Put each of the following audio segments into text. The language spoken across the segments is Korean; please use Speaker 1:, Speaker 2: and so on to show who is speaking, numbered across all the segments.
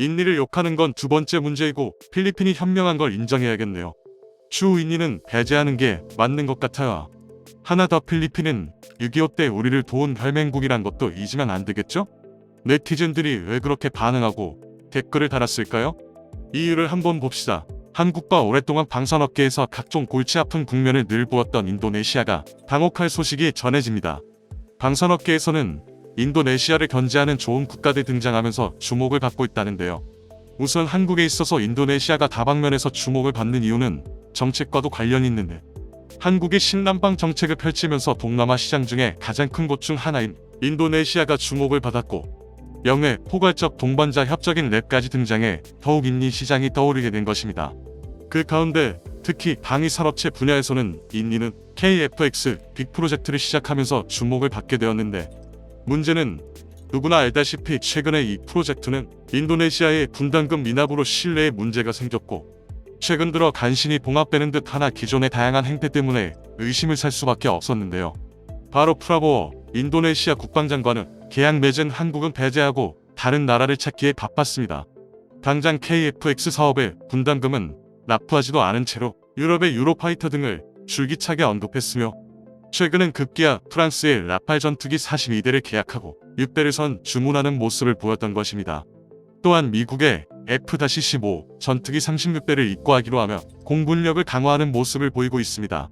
Speaker 1: 인니를 욕하는 건 두 번째 문제이고 필리핀이 현명한 걸 인정해야겠네요. 추 인니는 배제하는 게 맞는 것 같아요. 하나 더 필리핀은 6.25 때 우리를 도운 혈맹국이란 것도 잊으면 안 되겠죠? 네티즌들이 왜 그렇게 반응하고 댓글을 달았을까요? 이유를 한번 봅시다. 한국과 오랫동안 방산업계에서 각종 골치 아픈 국면을 늘 보았던 인도네시아가 당혹할 소식이 전해집니다. 방산업계에서는 인도네시아를 견제하는 좋은 국가들 등장하면서 주목을 받고 있다는데요. 우선 한국에 있어서 인도네시아가 다방면에서 주목을 받는 이유는 정책과도 관련이 있는데 한국이 신남방 정책을 펼치면서 동남아 시장 중에 가장 큰 곳 중 하나인 인도네시아가 주목을 받았고 영해 포괄적 동반자 협적인 랩까지 등장해 더욱 인니 시장이 떠오르게 된 것입니다. 그 가운데 특히 방위 산업체 분야에서는 인니는 KFX 빅 프로젝트를 시작하면서 주목을 받게 되었는데 문제는 누구나 알다시피 최근에 이 프로젝트는 인도네시아의 분담금 미납으로 신뢰에 문제가 생겼고 최근 들어 간신히 봉합되는 듯 하나 기존의 다양한 행태 때문에 의심을 살 수밖에 없었는데요. 바로 프라보어 인도네시아 국방장관은 계약 맺은 한국은 배제하고 다른 나라를 찾기에 바빴습니다. 당장 KFX 사업의 분담금은 납부하지도 않은 채로 유럽의 유로파이터 등을 줄기차게 언급했으며 최근은 급기야 프랑스의 라팔 전투기 42대를 계약하고 6대를 선 주문하는 모습을 보였던 것입니다. 또한 미국의 F-15 전투기 36대를 입고하기로 하며 공군력을 강화하는 모습을 보이고 있습니다.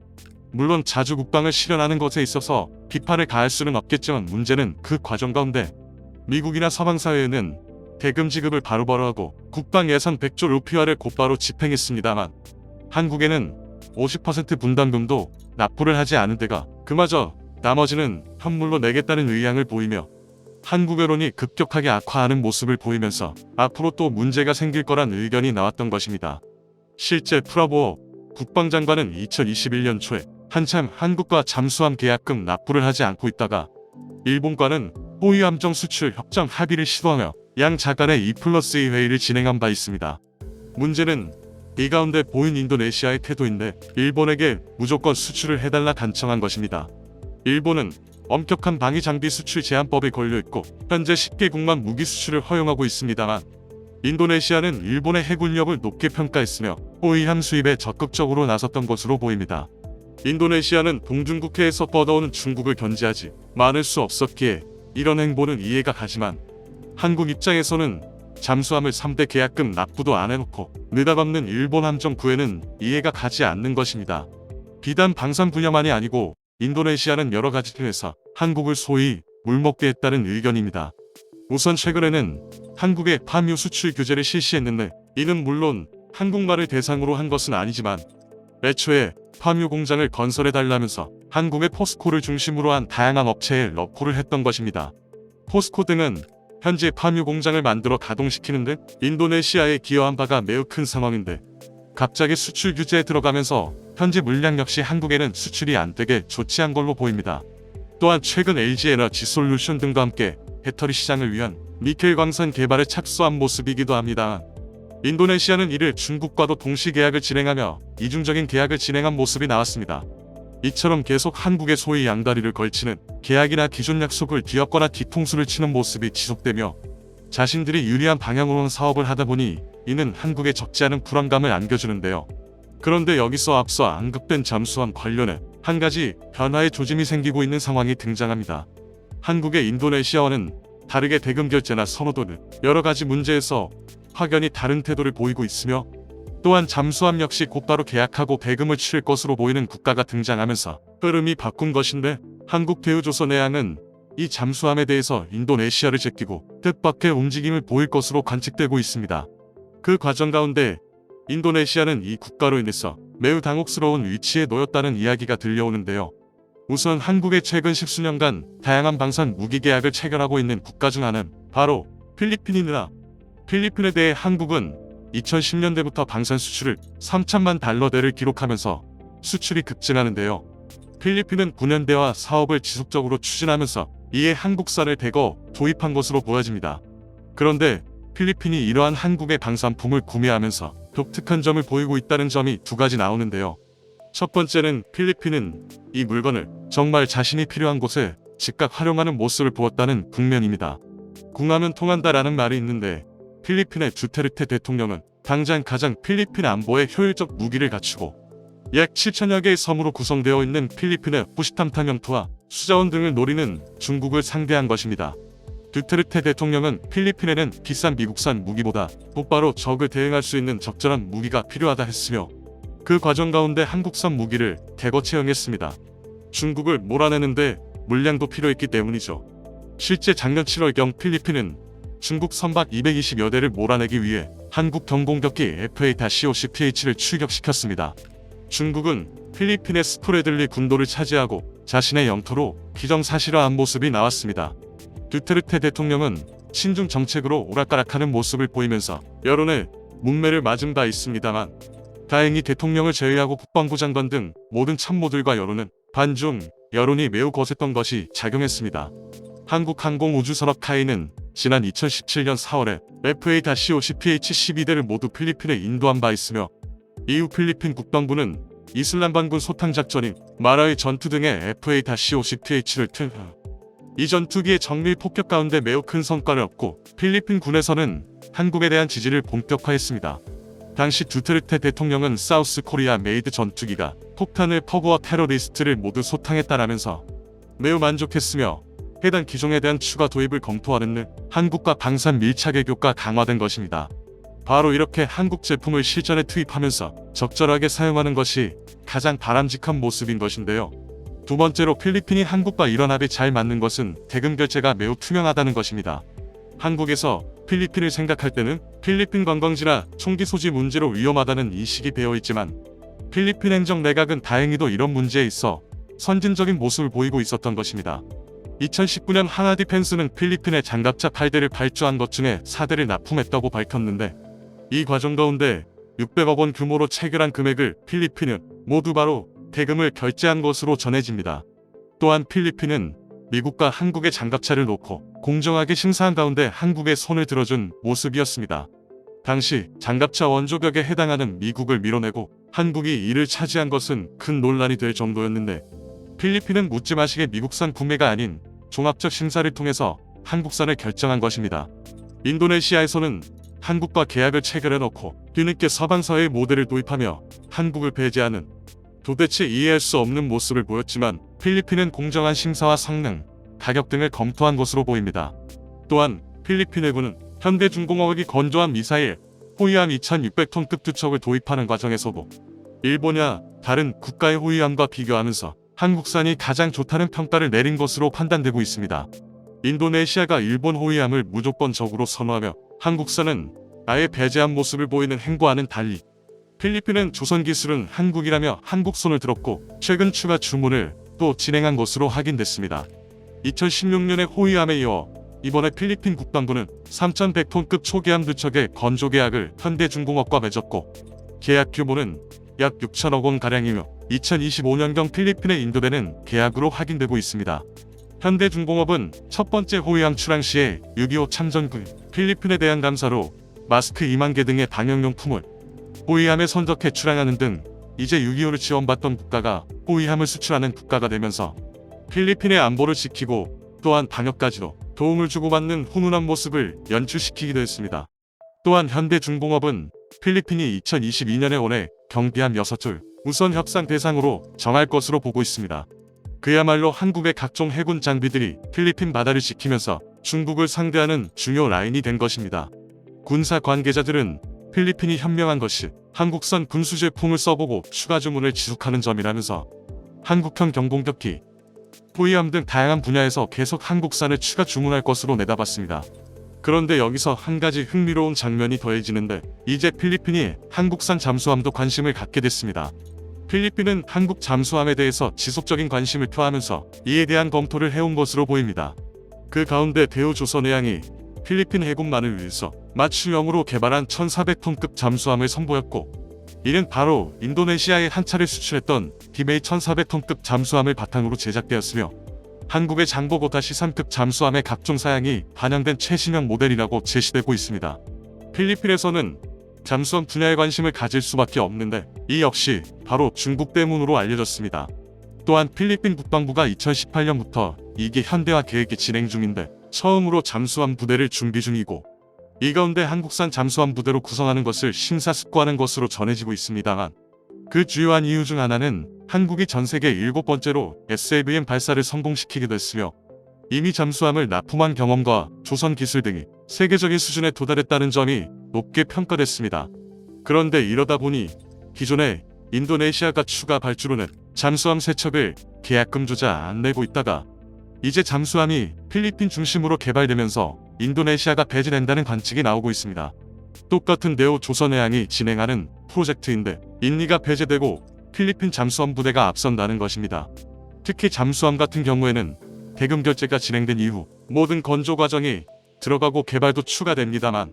Speaker 1: 물론 자주 국방을 실현하는 것에 있어서 비판을 가할 수는 없겠지만 문제는 그 과정 가운데 미국이나 서방사회는 대금 지급을 바로바로 하고 국방 예산 100조 루피화를 곧바로 집행했습니다만 한국에는 50% 분담금도 납부를 하지 않은 데가 그마저 나머지는 현물로 내겠다는 의향을 보이며 한국 여론이 급격하게 악화하는 모습을 보이면서 앞으로 또 문제가 생길 거란 의견이 나왔던 것입니다. 실제 프라보어 국방장관은 2021년 초에 한참 한국과 잠수함 계약금 납부를 하지 않고 있다가 일본과는 호위 함정 수출 협정 합의를 시도하며 양 자간의 2 플러스 2 회의를 진행한 바 있습니다. 문제는 이 가운데 보인 인도네시아의 태도인데 일본에게 무조건 수출을 해달라 간청한 것입니다. 일본은 엄격한 방위 장비 수출 제한법에 걸려 있고 현재 10개국만 무기 수출을 허용하고 있습니다만 인도네시아는 일본의 해군력을 높게 평가했으며 호위함 수입에 적극적으로 나섰던 것으로 보입니다. 인도네시아는 동중국해에서 뻗어오는 중국을 견제하지 많을 수 없었기에 이런 행보는 이해가 가지만 한국 입장에서는 잠수함을 3대 계약금 납부도 안 해놓고 느닷없는 일본 함정 구애는 이해가 가지 않는 것입니다. 비단 방산 분야만이 아니고 인도네시아는 여러 가지 통해서 한국을 소위 물먹게 했다는 의견입니다. 우선 최근에는 한국의 파묘 수출 규제를 실시했는데 이는 물론 한국말을 대상으로 한 것은 아니지만 애초에 파묘 공장을 건설해달라면서 한국의 포스코를 중심으로 한 다양한 업체에 러코를 했던 것입니다. 포스코 등은 현재 파묘 공장을 만들어 가동시키는 등 인도네시아에 기여한 바가 매우 큰 상황인데 갑자기 수출 규제에 들어가면서 현재 물량 역시 한국에는 수출이 안 되게 좋지한 걸로 보입니다. 또한 최근 LG 에너지 솔루션 등과 함께 배터리 시장을 위한 니켈 광산 개발에 착수한 모습이기도 합니다. 인도네시아는 이를 중국과도 동시 계약을 진행하며 이중적인 계약을 진행한 모습이 나왔습니다. 이처럼 계속 한국의 소위 양다리를 걸치는 계약이나 기존 약속을 뒤엎거나 뒤통수를 치는 모습이 지속되며 자신들이 유리한 방향으로는 사업을 하다 보니 이는 한국에 적지 않은 불안감을 안겨주는데요. 그런데 여기서 앞서 언급된 잠수함 관련해 한 가지 변화의 조짐이 생기고 있는 상황이 등장합니다. 한국의 인도네시아와는 다르게 대금 결제나 선호도 등 여러 가지 문제에서 확연히 다른 태도를 보이고 있으며 또한 잠수함 역시 곧바로 계약하고 대금을 치를 것으로 보이는 국가가 등장하면서 흐름이 바꾼 것인데 한국 대우조선해양은 이 잠수함에 대해서 인도네시아를 제끼고 뜻밖의 움직임을 보일 것으로 관측되고 있습니다. 그 과정 가운데 인도네시아는 이 국가로 인해서 매우 당혹스러운 위치에 놓였다는 이야기가 들려오는데요. 우선 한국의 최근 십수년간 다양한 방산 무기 계약을 체결하고 있는 국가 중 하나는 바로 필리핀이나 필리핀에 대해 한국은 2010년대부터 방산 수출을 3천만 달러대를 기록하면서 수출이 급증하는데요. 필리핀은 9년대와 사업을 지속적으로 추진하면서 이에 한국산을 대거 도입한 것으로 보여집니다. 그런데 필리핀이 이러한 한국의 방산품을 구매하면서 독특한 점을 보이고 있다는 점이 두 가지 나오는데요. 첫 번째는 필리핀은 이 물건을 정말 자신이 필요한 곳에 즉각 활용하는 모습을 보였다는 국면입니다. 궁하면 통한다라는 말이 있는데 필리핀의 주테르테 대통령은 당장 가장 필리핀 안보에 효율적 무기를 갖추고 약 7천여 개의 섬으로 구성되어 있는 필리핀의 후시탐탐 영토와 수자원 등을 노리는 중국을 상대한 것입니다. 두테르테 대통령은 필리핀에는 비싼 미국산 무기보다 곧바로 적을 대응할 수 있는 적절한 무기가 필요하다 했으며 그 과정 가운데 한국산 무기를 대거 채용했습니다. 중국을 몰아내는데 물량도 필요했기 때문이죠. 실제 작년 7월경 필리핀은 중국 선박 220여 대를 몰아내기 위해 한국 경공격기 FA-50PH를 출격시켰습니다. 중국은 필리핀의 스프레들리 군도를 차지하고 자신의 영토로 기정사실화한 모습이 나왔습니다. 두테르테 대통령은 친중 정책으로 오락가락하는 모습을 보이면서 여론의 문매를 맞은 바 있습니다만 다행히 대통령을 제외하고 국방부 장관 등 모든 참모들과 여론은 반중 여론이 매우 거셌던 것이 작용했습니다. 한국항공우주산업 카이는 지난 2017년 4월에 FA-50PH-12대를 모두 필리핀에 인도한 바 있으며 이후 필리핀 국방부는 이슬람 반군 소탕 작전인 마라의 전투 등의 FA-50PH를 튼. 이 전투기의 정밀 폭격 가운데 매우 큰 성과를 얻고 필리핀 군에서는 한국에 대한 지지를 본격화했습니다. 당시 두테르테 대통령은 사우스 코리아 메이드 전투기가 폭탄을 퍼부어 테러리스트를 모두 소탕했다라면서 매우 만족했으며 해당 기종에 대한 추가 도입을 검토하는 등 한국과 방산 밀착 외교가 강화된 것입니다. 바로 이렇게 한국 제품을 실전에 투입하면서 적절하게 사용하는 것이 가장 바람직한 모습인 것인데요. 두 번째로 필리핀이 한국과 이런 합이 잘 맞는 것은 대금 결제가 매우 투명하다는 것입니다. 한국에서 필리핀을 생각할 때는 필리핀 관광지나 총기 소지 문제로 위험하다는 인식이 배어 있지만 필리핀 행정 내각은 다행히도 이런 문제에 있어 선진적인 모습을 보이고 있었던 것입니다. 2019년 하나 디펜스는 필리핀에 장갑차 8대를 발주한 것 중에 4대를 납품했다고 밝혔는데 이 과정 가운데 600억 원 규모로 체결한 금액을 필리핀은 모두 바로 대금을 결제한 것으로 전해집니다. 또한 필리핀은 미국과 한국의 장갑차를 놓고 공정하게 심사한 가운데 한국에 손을 들어준 모습이었습니다. 당시 장갑차 원조격에 해당하는 미국을 밀어내고 한국이 이를 차지한 것은 큰 논란이 될 정도였는데 필리핀은 묻지 마시게 미국산 구매가 아닌 종합적 심사를 통해서 한국산을 결정한 것입니다. 인도네시아에서는 한국과 계약을 체결해 놓고 뒤늦게 서방서의 모델을 도입하며 한국을 배제하는 도대체 이해할 수 없는 모습을 보였지만 필리핀은 공정한 심사와 성능, 가격 등을 검토한 것으로 보입니다. 또한 필리핀 해군은 현대중공업이 건조한 미사일 호위함 2600톤급 투척을 도입하는 과정에서도 일본이나 다른 국가의 호위함과 비교하면서 한국산이 가장 좋다는 평가를 내린 것으로 판단되고 있습니다. 인도네시아가 일본 호위함을 무조건적으로 선호하며 한국산은 아예 배제한 모습을 보이는 행보와는 달리 필리핀은 조선 기술은 한국이라며 한국 손을 들었고 최근 추가 주문을 또 진행한 것으로 확인됐습니다. 2016년에 호위함에 이어 이번에 필리핀 국방부는 3,100톤급 초기함 두척의 건조 계약을 현대중공업과 맺었고 계약 규모는 약 6천억 원 가량이며 2025년경 필리핀에 인도되는 계약으로 확인되고 있습니다. 현대중공업은 첫 번째 호위함 출항 시에 6.25 참전군 필리핀에 대한 감사로 마스크 2만 개 등의 방역용품을 호위함에 선적해 출항하는 등 이제 6.25를 지원받던 국가가 호위함을 수출하는 국가가 되면서 필리핀의 안보를 지키고 또한 방역까지도 도움을 주고받는 훈훈한 모습을 연출시키기도 했습니다. 또한 현대중공업은 필리핀이 2022년에 올해 경비함 6줄 우선 협상 대상으로 정할 것으로 보고 있습니다. 그야말로 한국의 각종 해군 장비들이 필리핀 바다를 지키면서 중국을 상대하는 중요 라인이 된 것입니다. 군사 관계자들은 필리핀이 현명한 것이 한국산 군수 제품을 써보고 추가 주문을 지속하는 점이라면서 한국형 경공격기, 호위함 등 다양한 분야에서 계속 한국산을 추가 주문할 것으로 내다봤습니다. 그런데 여기서 한 가지 흥미로운 장면이 더해지는데 이제 필리핀이 한국산 잠수함도 관심을 갖게 됐습니다. 필리핀은 한국 잠수함에 대해서 지속적인 관심을 표하면서 이에 대한 검토를 해온 것으로 보입니다. 그 가운데 대우조선해양이 필리핀 해군만을 위해서 맞춤형으로 개발한 1400톤급 잠수함을 선보였고 이는 바로 인도네시아에 한 차례 수출했던 디메이 1400톤급 잠수함을 바탕으로 제작되었으며 한국의 장보고 다시 3급 잠수함의 각종 사양이 반영된 최신형 모델이라고 제시되고 있습니다. 필리핀에서는 잠수함 분야에 관심을 가질 수밖에 없는데 이 역시 바로 중국 때문으로 알려졌습니다. 또한 필리핀 국방부가 2018년부터 이게 현대화 계획이 진행 중인데 처음으로 잠수함 부대를 준비 중이고 이 가운데 한국산 잠수함 부대로 구성하는 것을 심사숙고하는 것으로 전해지고 있습니다만 그 주요한 이유 중 하나는 한국이 전 세계 일곱 번째로 SABM 발사를 성공시키기도 했으며 이미 잠수함을 납품한 경험과 조선 기술 등이 세계적인 수준에 도달했다는 점이 높게 평가됐습니다. 그런데 이러다 보니 기존에 인도네시아가 추가 발주로는 잠수함 세척을 계약금조차 안 내고 있다가 이제 잠수함이 필리핀 중심으로 개발되면서 인도네시아가 배제된다는 관측이 나오고 있습니다. 똑같은 네오 조선해양이 진행하는 프로젝트인데 인리가 배제되고 필리핀 잠수함 부대가 앞선다는 것입니다. 특히 잠수함 같은 경우에는 대금 결제가 진행된 이후 모든 건조 과정이 들어가고 개발도 추가됩니다만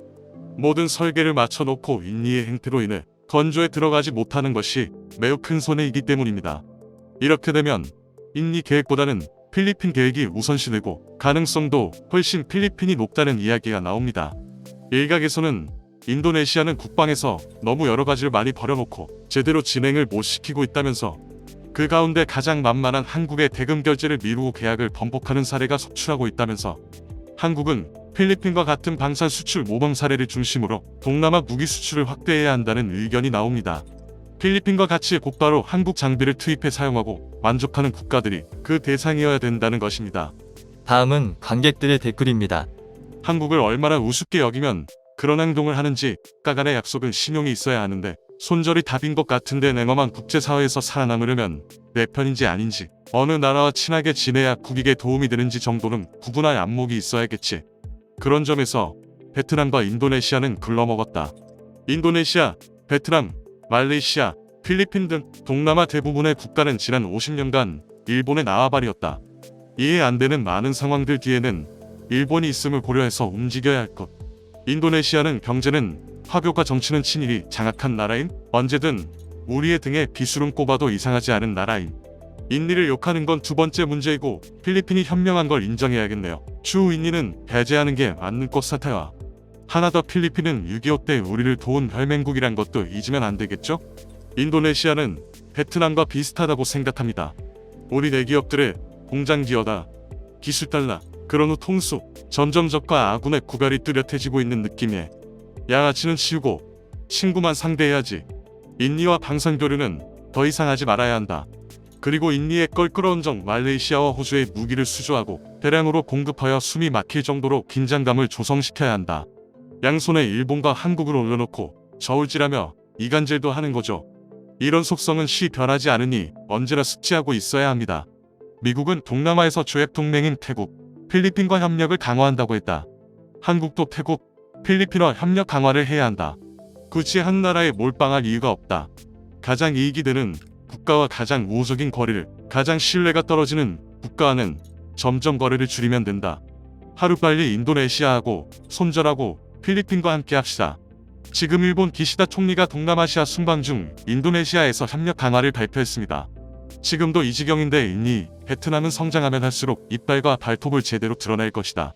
Speaker 1: 모든 설계를 맞춰놓고 인리의 행태로 인해 건조에 들어가지 못하는 것이 매우 큰 손해이기 때문입니다. 이렇게 되면 인리 계획보다는 필리핀 계획이 우선시되고 가능성도 훨씬 필리핀이 높다는 이야기가 나옵니다. 일각에서는 인도네시아는 국방에서 너무 여러 가지를 많이 버려놓고 제대로 진행을 못 시키고 있다면서 그 가운데 가장 만만한 한국의 대금 결제를 미루고 계약을 번복하는 사례가 속출하고 있다면서 한국은 필리핀과 같은 방산 수출 모범 사례를 중심으로 동남아 무기 수출을 확대해야 한다는 의견이 나옵니다. 필리핀과 같이 곧바로 한국 장비를 투입해 사용하고 만족하는 국가들이 그 대상이어야 된다는 것입니다.
Speaker 2: 다음은 관객들의 댓글입니다.
Speaker 1: 한국을 얼마나 우습게 여기면 그런 행동을 하는지 까간의 약속은 신용이 있어야 하는데 손절이 답인 것 같은데 냉엄한 국제사회에서 살아남으려면 내 편인지 아닌지 어느 나라와 친하게 지내야 국익에 도움이 되는지 정도는 구분할 안목이 있어야겠지. 그런 점에서 베트남과 인도네시아는 글러먹었다. 인도네시아, 베트남, 말레이시아, 필리핀 등 동남아 대부분의 국가는 지난 50년간 일본의 나와바리였다. 이해 안 되는 많은 상황들 뒤에는 일본이 있음을 고려해서 움직여야 할 것. 인도네시아는 경제는 화교과 정치는 친일이 장악한 나라인 언제든 우리의 등에 비수름 꼽아도 이상하지 않은 나라인 인리를 욕하는 건 두 번째 문제이고 필리핀이 현명한 걸 인정해야겠네요. 추후 인리는 배제하는 게 맞는 것 같아요. 하나 더 필리핀은 6.25 때 우리를 도운 혈맹국이란 것도 잊으면 안 되겠죠? 인도네시아는 베트남과 비슷하다고 생각합니다. 우리 대기업들의 공장 기어다, 기술 달라, 그런 후 통수, 점점 적과 아군의 구별이 뚜렷해지고 있는 느낌에 양아치는 치우고 친구만 상대해야지. 인리와 방산 교류는 더 이상 하지 말아야 한다. 그리고 인리의 껄끄러운 정 말레이시아와 호주에 무기를 수주하고 대량으로 공급하여 숨이 막힐 정도로 긴장감을 조성시켜야 한다. 양손에 일본과 한국을 올려놓고 저울질하며 이간질도 하는 거죠. 이런 속성은 시 변하지 않으니 언제나 숙지하고 있어야 합니다. 미국은 동남아에서 조약 동맹인 태국, 필리핀과 협력을 강화한다고 했다. 한국도 태국, 필리핀과 협력 강화를 해야 한다. 굳이 한 나라에 몰빵할 이유가 없다. 가장 이익이 되는 국가와 가장 우호적인 거리를 가장 신뢰가 떨어지는 국가와는 점점 거리를 줄이면 된다. 하루빨리 인도네시아하고 손절하고 필리핀과 함께 합시다. 지금 일본 기시다 총리가 동남아시아 순방 중 인도네시아에서 협력 강화를 발표했습니다. 지금도 이 지경인데 이니 베트남은 성장하면 할수록 이빨과 발톱을 제대로 드러낼 것이다.